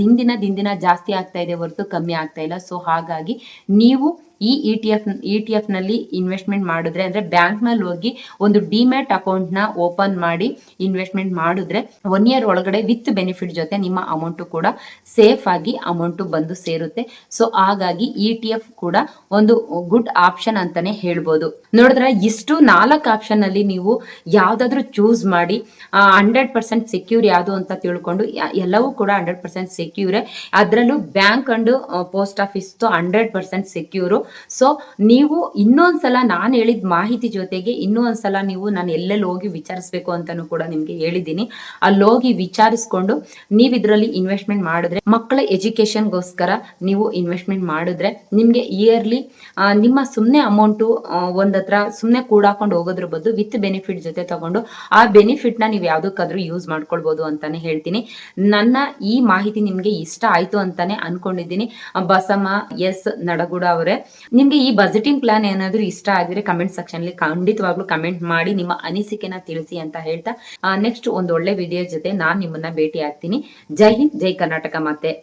ದಿನ ದಿನ ಜಾಸ್ತಿ ಆಗ್ತಾ ಇದೆ ಹೊರತು ಕಮ್ಮಿ ಆಗ್ತಾ ಇಲ್ಲ. ಸೊ, ಹಾಗಾಗಿ ನೀವು ಈ E T F E T ಎಫ್ನಲ್ಲಿ investment ಮಾಡಿದ್ರೆ, ಅಂದ್ರೆ ಬ್ಯಾಂಕ್ನಲ್ಲಿ ಹೋಗಿ ಒಂದು ಡಿಮ್ಯಾಟ್ ಅಕೌಂಟ್ನ ಓಪನ್ ಮಾಡಿ ಇನ್ವೆಸ್ಟ್ಮೆಂಟ್ ಮಾಡಿದ್ರೆ ಒನ್ ಇಯರ್ ಒಳಗಡೆ ವಿತ್ ಬೆನಿಫಿಟ್ ಜೊತೆ ನಿಮ್ಮ ಅಮೌಂಟ್ ಕೂಡ ಸೇಫ್ ಆಗಿ ಅಮೌಂಟ್ ಬಂದು ಸೇರುತ್ತೆ. ಸೊ ಹಾಗಾಗಿ ಇ ಟಿ ಎಫ್ ಕೂಡ ಒಂದು ಗುಡ್ ಆಪ್ಷನ್ ಅಂತಾನೆ ಹೇಳ್ಬೋದು. ನೋಡಿದ್ರೆ ಇಷ್ಟು ನಾಲ್ಕು ಆಪ್ಷನ್ ಅಲ್ಲಿ ನೀವು ಯಾವ್ದಾದ್ರು ಚೂಸ್ ಮಾಡಿ ಹಂಡ್ರೆಡ್ ಪರ್ಸೆಂಟ್ ಸೆಕ್ಯೂರ್ ಯಾವುದು ಅಂತ ತಿಳ್ಕೊಂಡು ಎಲ್ಲವೂ ಕೂಡ ಹಂಡ್ರೆಡ್ ಪರ್ಸೆಂಟ್ ಸೆಕ್ಯೂರೇ ಅದರಲ್ಲೂ bank and post office hundred percent secure so ನೀವು ಇನ್ನೊಂದ್ಸಲ ನಾನು ಹೇಳಿದ ಮಾಹಿತಿ ಜೊತೆಗೆ ಇನ್ನೂ ಒಂದ್ಸಲ ನೀವು ನಾನು ಎಲ್ಲೆಲ್ಲಿ ಹೋಗಿ ವಿಚಾರಿಸ್ಬೇಕು ಅಂತಾನು ಕೂಡ ನಿಮ್ಗೆ ಹೇಳಿದ್ದೀನಿ. ಅಲ್ಲಿ ಹೋಗಿ ವಿಚಾರಿಸ್ಕೊಂಡು ನೀವು ಇದರಲ್ಲಿ ಇನ್ವೆಸ್ಟ್ಮೆಂಟ್ ಮಾಡಿದ್ರೆ ಮಕ್ಕಳ ಎಜುಕೇಶನ್ಗೋಸ್ಕರ ನೀವು ಇನ್ವೆಸ್ಟ್ಮೆಂಟ್ ಮಾಡಿದ್ರೆ ನಿಮ್ಗೆ ಇಯರ್ಲಿ ನಿಮ್ಮ ಸುಮ್ಮನೆ ಅಮೌಂಟು ಒಂದತ್ರ ಸುಮ್ಮನೆ ಕೂಡಾಕೊಂಡು ಹೋಗೋದ್ರ ಬದಲು ವಿತ್ ಬೆನಿಫಿಟ್ ಜೊತೆ ತಗೊಂಡು ಆ ಬೆನಿಫಿಟ್ನ ನೀವು ಯಾವ್ದಕ್ಕಾದ್ರೂ ಯೂಸ್ ಮಾಡ್ಕೊಳ್ಬಹುದು ಅಂತಾನೆ ಹೇಳ್ತೀನಿ. ನನ್ನ ಈ ಮಾಹಿತಿ ನಿಮ್ಗೆ ಇಷ್ಟ ಆಯ್ತು ಅಂತಾನೆ ಅನ್ಕೊಂಡಿದ್ದೀನಿ. ಬಸಮ್ಮ ಎಸ್ ನಡಗುಡ ಅವರೇ ನಿಮ್ಗೆ ಈ ಬಜೆಟಿಂಗ್ ಪ್ಲಾನ್ ಏನಾದ್ರೂ ಇಷ್ಟ ಆಗಿದ್ರೆ ಕಮೆಂಟ್ ಸೆಕ್ಷನ್ ಅಲ್ಲಿ ಖಂಡಿತವಾಗ್ಲೂ ಕಮೆಂಟ್ ಮಾಡಿ, ನಿಮ್ಮ ಅನಿಸಿಕೆನ ತಿಳಿಸಿ ಅಂತ ಹೇಳ್ತಾ ನೆಕ್ಸ್ಟ್ ಒಂದು ಒಳ್ಳೆ ವಿಡಿಯೋ ಜೊತೆ ನಾನ್ ನಿಮ್ಮನ್ನ ಭೇಟಿ ಆಗ್ತೀನಿ ಜೈ ಹಿಂದ್, ಜೈ ಕರ್ನಾಟಕ ಮಾತೆ.